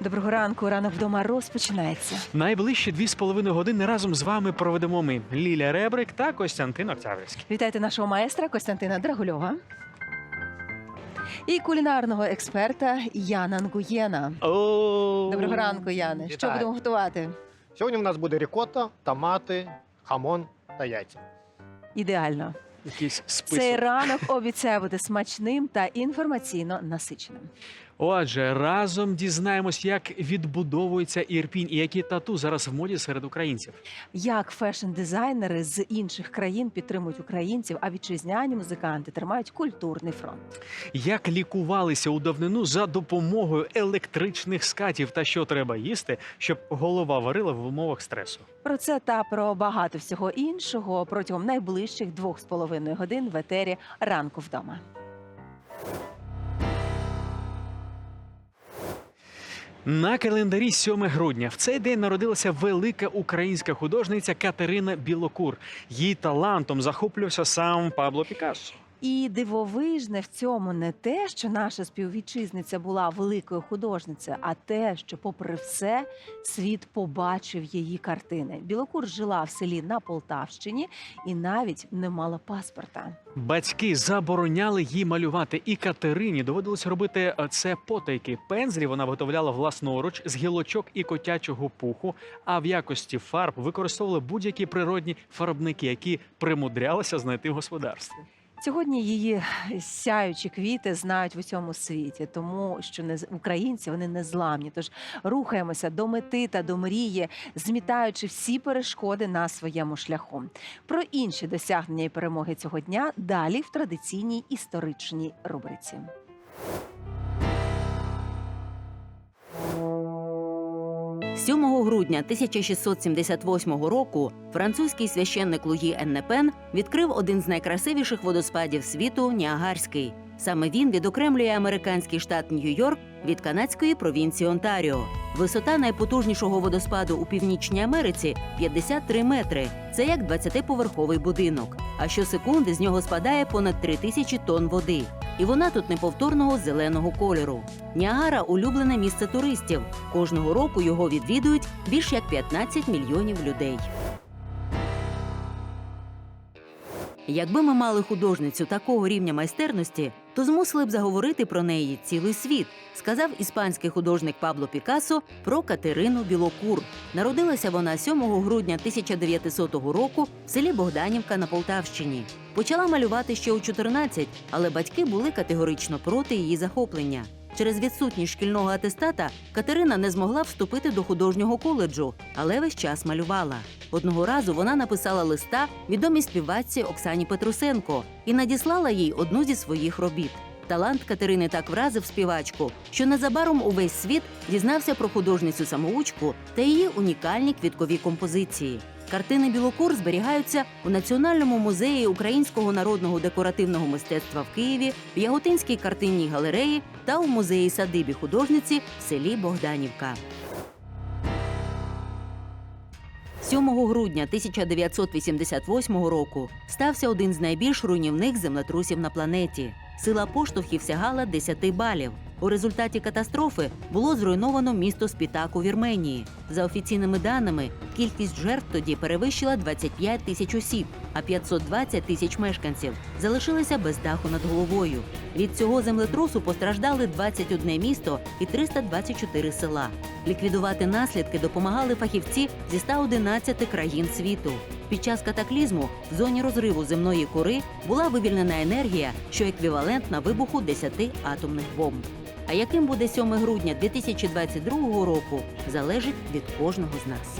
Доброго ранку. Ранок вдома розпочинається. Найближчі дві з половиною години разом з вами проведемо ми Ліля Ребрик та Костянтин Октябрьський. Вітайте нашого маестра Костянтина Драгульова. І кулінарного експерта Яна Нгуєна. О, Доброго ранку, Яне. Що Вітаю. будемо готувати? Сьогодні у нас буде рікотта, томати, хамон та яйця. Ідеально. Якийсь список. Цей ранок обіцяє бути смачним та інформаційно насиченим. Отже, разом дізнаємось, як відбудовується Ірпінь і які тату зараз в моді серед українців. Як фешн-дизайнери з інших країн підтримують українців, а вітчизняні музиканти тримають культурний фронт. Як лікувалися у давнину за допомогою електричних скатів та що треба їсти, щоб голова варила в умовах стресу. Про це та про багато всього іншого протягом найближчих двох з половиною годин в етері ранку вдома. На календарі 7 грудня в цей день народилася велика українська художниця Катерина Білокур. Її талантом захоплювався сам Пабло Пікассо. І дивовижне в цьому не те, що наша співвітчизниця була великою художницею, а те, що, попри все, світ побачив її картини. Білокур жила в селі на Полтавщині і навіть не мала паспорта. Батьки забороняли їй малювати, і Катерині доводилось робити е, це потайки. Пензлі вона виготовляла власноруч з гілочок і котячого пуху. А в якості фарб використовували будь-які природні фарбники, які примудрялися знайти в господарстві. Сьогодні її сяючі квіти знають в усьому світі, тому що не українці вони незламні. Тож рухаємося до мети та до мрії, змітаючи всі перешкоди на своєму шляху. Про інші досягнення і перемоги цього дня далі в традиційній історичній рубриці. – 7 грудня 1678 року французький священник Луї Еннепен відкрив один з найкрасивіших водоспадів світу Ніагарський. Саме він відокремлює американський штат Нью-Йорк від канадської провінції Онтаріо. Висота найпотужнішого водоспаду у Північній Америці 53 метри. Це як 20-поверховий будинок. А щосекунди з нього спадає понад 3 тисячі тонн води. І вона тут неповторного зеленого кольору. Ніагара улюблене місце туристів. Кожного року його відвідують більш як 15 мільйонів людей. Якби ми мали художницю такого рівня майстерності, то змусили б заговорити про неї цілий світ, сказав іспанський художник Пабло Пікассо про Катерину Білокур. Народилася вона 7 грудня 1900 року в селі Богданівка на Полтавщині. Почала малювати ще у 14, але батьки були категорично проти її захоплення. Через відсутність шкільного атестата Катерина не змогла вступити до художнього коледжу, але весь час малювала. Одного разу вона написала листа відомій співачці Оксані Петрусенко і надіслала їй одну зі своїх робіт. Талант Катерини так вразив співачку, що незабаром увесь світ дізнався про художницю самоучку та її унікальні квіткові композиції. Картини Білокур зберігаються у Національному музеї українського народного декоративного мистецтва в Києві, в Яготинській картинній галереї та у музеї садибі художниці в селі Богданівка. 7 грудня 1988 року стався один з найбільш руйнівних землетрусів на планеті. Сила поштовхів сягала 10 балів. У результаті катастрофи було зруйновано місто Спітак у Вірменії. За офіційними даними, кількість жертв тоді перевищила 25 тисяч осіб, а 520 тисяч мешканців залишилися без даху над головою. Від цього землетрусу постраждали 21 місто і 324 села. Ліквідувати наслідки допомагали фахівці зі 111 країн світу. Під час катаклізму в зоні розриву земної кори була вивільнена енергія, що еквівалентна вибуху 10 атомних бомб. А яким буде 7 грудня 2022 року, залежить від кожного з нас.